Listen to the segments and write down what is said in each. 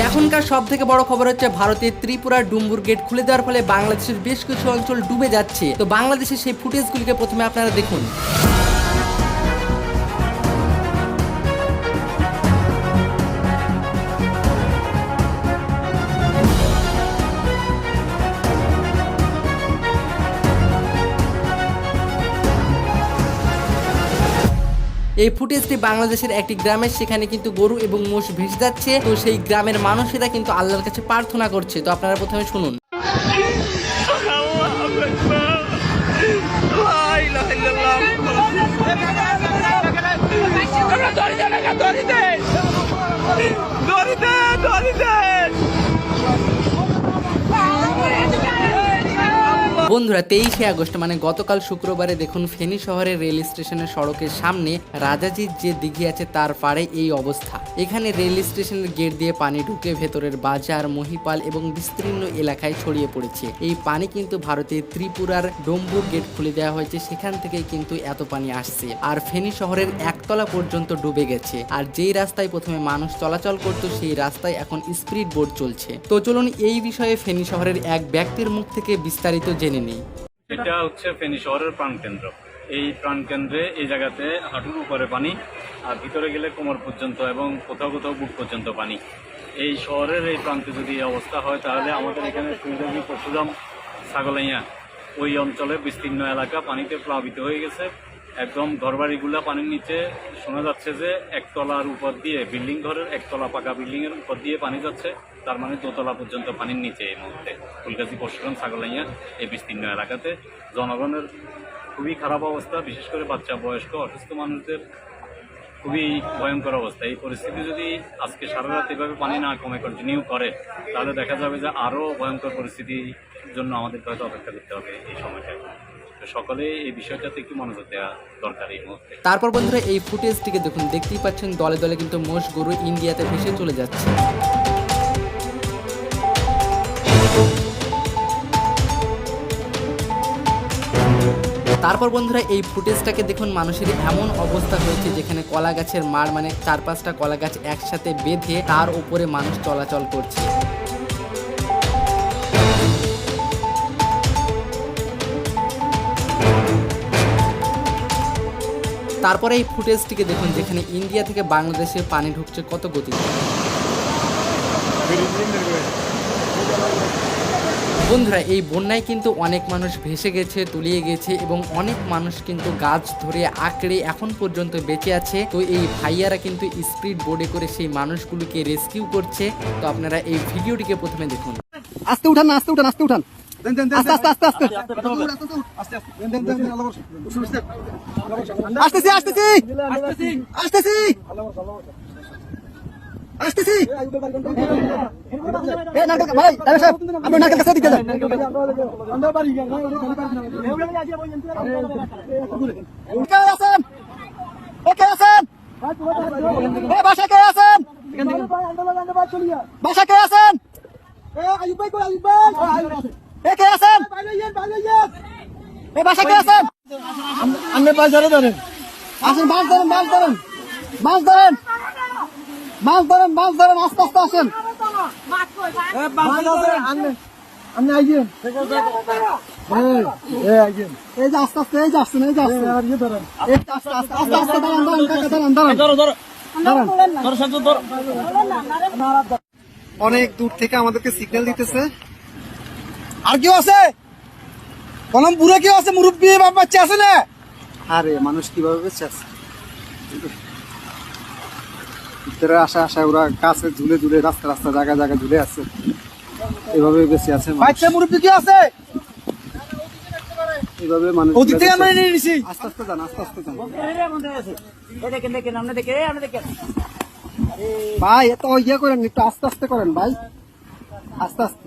এখনকার সব থেকে বড় খবর হচ্ছে ভারতের ত্রিপুরার ডুম্বুর গেট খুলে দেওয়ার ফলে বাংলাদেশের বেশ কিছু অঞ্চল ডুবে যাচ্ছে। তো বাংলাদেশের সেই ফুটেজগুলিকে প্রথমে আপনারা দেখুন। এই ফুটেজটি বাংলাদেশের একটি গ্রামের সেখানে কিন্তু গরু এবং মোষ ভেসে যাচ্ছে। তো সেই গ্রামের মানুষেরা কিন্তু আল্লাহর কাছে প্রার্থনা করছে। তো আপনারা প্রথমে শুনুন। বন্ধুরা, তেইশে আগস্ট মানে গতকাল শুক্রবারে দেখুন ফেনী শহরের রেল স্টেশনের সড়কের সামনে রাজাজির যে দিঘি আছে তার পাড়ে এই অবস্থা। এখানে রেল স্টেশনের গেট দিয়ে পানি ঢুকে ভেতরের বাজার, মহিপাল এবং বিস্তীর্ণ এলাকায় ছড়িয়ে পড়েছে। এই পানি কিন্তু ভারতের ত্রিপুরার ডম্বুর গেট খুলে দেওয়া হয়েছে, সেখান থেকে কিন্তু এত পানি আসছে। আর ফেনী শহরের একতলা পর্যন্ত ডুবে গেছে। আর যেই রাস্তায় প্রথমে মানুষ চলাচল করতো, সেই রাস্তায় এখন স্পিড বোর্ড চলছে। তো চলুন এই বিষয়ে ফেনী শহরের এক ব্যক্তির মুখ থেকে বিস্তারিত জেনে নিই এটা হচ্ছে ফেনী শহরের প্রাণকেন্দ্র এই প্রাণকেন্দ্রে এই জায়গাতে হাঁটুর উপরে পানি, আর ভিতরে গেলে কোমর পর্যন্ত এবং কোথাও কোথাও বুক পর্যন্ত পানি। এই শহরের এই প্রান্তে যদি অবস্থা হয়, তাহলে আমাদের এখানে সুইদানি পরশুরাম ছাগলাইয়া ওই অঞ্চলে বিস্তীর্ণ এলাকা পানিতে প্লাবিত হয়ে গেছে। একদম ঘরবাড়িগুলা পানির নিচে শোনা যাচ্ছে যে একতলার উপর দিয়ে বিল্ডিং ঘরের একতলা পাকা বিল্ডিং এর উপর দিয়ে পানি যাচ্ছে। তার মানে দোতলা পর্যন্ত পানির নিচে এই মুহূর্তে। ফুলগাছি পরশুরাম ছাগলাইয়া এই বিস্তীর্ণ এলাকাতে। জনগণের খুবই খারাপ অবস্থা, বিশেষ করে বাচ্চা, বয়স্ক, অসুস্থ মানুষদের খুবই ভয়ঙ্কর অবস্থা। এই পরিস্থিতি যদি আজকে সারা রাত এভাবে পানি না কমে কন্টিনিউ করে, তাহলে দেখা যাবে যে আরও ভয়ঙ্কর পরিস্থিতির জন্য আমাদের হয়তো অপেক্ষা করতে হবে এই সময়টায়। সকলে এই বিষয়টাতে একটু মনোযোগ দেওয়া দরকার এই মুহূর্তে। তারপর বন্ধুরা এই ফুটেজটিকে দেখুন, দেখতেই পাচ্ছেন দলে দলে কিন্তু মোষ গরু ইন্ডিয়াতে ভেসে চলে যাচ্ছে। তারপর বন্ধুরা এই ফুটেজটাকে দেখুন, মানুষের এমন অবস্থা হয়েছে যেখানে কলা গাছের মার মানে চার পাঁচটা কলা গাছ একসাথে বেঁধে তার উপরে মানুষ চলাচল করছে। তারপরে এই ফুটেজটিকে দেখুন, যেখানে ইন্ডিয়া থেকে বাংলাদেশে পানি ঢুকছে কত গতি বন্ধুরা, এই বন্যায় কিন্তু অনেক মানুষ ভেসে গেছে, তলিয়ে গেছে এবং অনেক মানুষ কিন্তু গাছ ধরে আঁকড়ে এখন পর্যন্ত বেঁচে আছে। তো এই ভাইয়ারা কিন্তু স্পিড বোর্ডে করে সেই মানুষগুলোকে রেস্কিউ করছে। তো আপনারা এই ভিডিওটিকে প্রথমে দেখুন। আস্তে উঠান আস্তে উঠান আস্তে উঠান। আস্তে আস্তে আস্তে আস্তে। আসতেছি আসতেছি। আসতেছি। আসতেছি। ভাই আপনি নারকেল কাছে দিকে যান। আছেন? এ আছেন? বাসা কে আছেন? বাসা কে আছেন? এ কে আছেন এ বাসা কে আছেন? আপনি মাছ ধরে ধরেন আসেন মাছ ধরেন মাছ ধরেন। মাছ ধরেন। মাছ ধরেন মাছ ধরেন আস্তে আস্তে আসেন। আপনি আইছেন এই যে আস্তে আস্তে এই যে আসছেন এই যে আসছেন। এই যে আস্তে আস্তে আস্তে আস্তে দাঁড়ান দাঁড়ান কাকা দাঁড়ান দাঁড়ান দাঁড়ান অনেক দূর থেকে আমাদেরকে সিগন্যাল দিতেছে। আর কেউ আছে? কলম বুড়ো কেউ আছে মুরব্বী বাপ বাচ্চা আছে না? আরে মানুষ কীভাবে বেঁচে আছে? ভিতরে আসা আসা ওরা কাছে ঝুলে ঝুলে রাস্তা রাস্তা জায়গা জায়গা ঝুলে আছে। এভাবে বেঁচে আছে বাচ্চা মুরব্বী কি আছে? এভাবে মানুষ ওদিক আমরা নিয়ে নিছি আস্তে আস্তে যান আস্তে আস্তে যান। ভাই এত ইয়ে করেন একটু আস্তে আস্তে করেন ভাই। আস্তে আস্তে।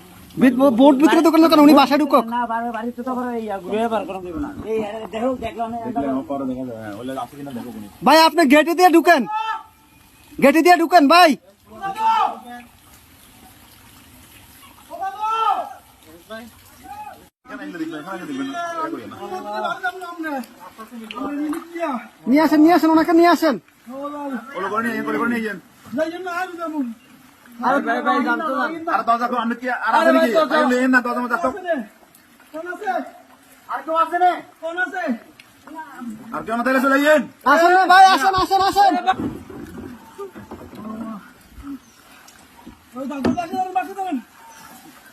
বোট ভিতরে ঢুকেন না উনি বাসায় ঢুকক। না বাড়িতে তো করে ঘুরে বার করা দেবে না। এই দেখো দেখলাম ভাই আপনি গেটে দিয়ে ঢুকেন। গেটে দিয়ে ঢুকেন ভাই। নিয়ে আসেন নিয়ে আসেন ওনাকে নিয়ে আসেন। আর কেউ না? তাহলে চলে যাইয়েন আসেন না ভাই আসেন আসেন আসেন। ওনারা সেট করে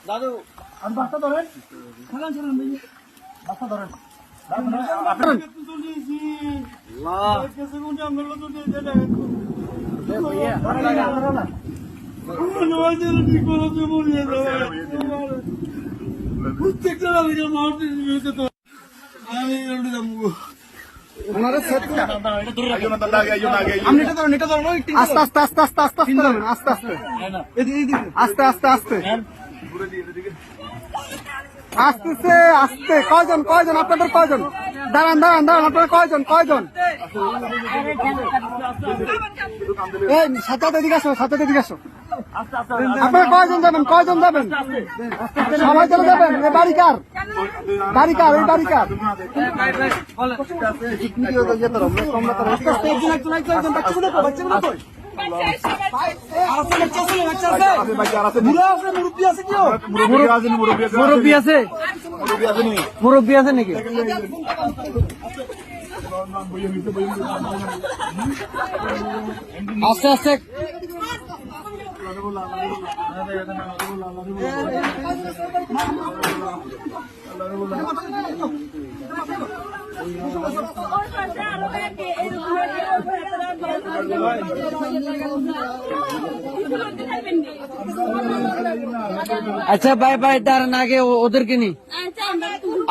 আইও না তাহলে আগে আইও না আগে আইও আপনি এটা ধরুন এটা ধরুন আস্তে আস্তে আস্তে আস্তে আস্তে আস্তে আস্তে আস্তে আস্তে। আস্তে আস্তে, আসতে। কয়জন কয়জন? আপনাদের কয়জন? দাঁড়ান দাঁড়ান দাঁড়ান আপনারা কয়জন কয়জন এই সাথে এদিকে আসো সাথে এদিকে আসো আপনারা কয়জন যাবেন কয়জন যাবেন সবাই চলে যাবেন বাড়ি কার বাড়ি কার এই বাড়ি কার একজন একজন একজন একজন বাচ্চাগুলো বাচ্চাগুলো কই মুরব্বী আছে মুরব্বি আছে নাকি আস্তে আস্তে আচ্ছা বাই বাই দাঁড়ান, আগে ওদেরকে নি।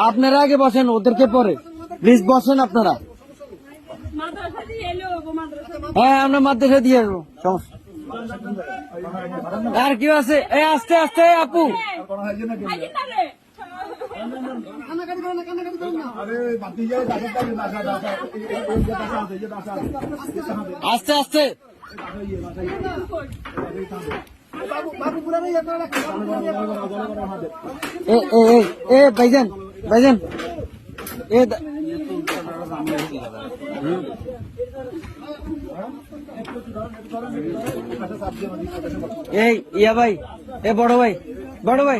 আপনারা আগে বসেন, ওদেরকে পরে। প্লিজ বসেন আপনারা। হ্যাঁ আমরা মাদ্রাসা দিয়ে আসব। আর কেউ আছে? আস্তে আস্তে, আপু। আস্তে আস্তে। এ ভাইজান এ এই ইয়া ভাই এ বড় ভাই বড় ভাই।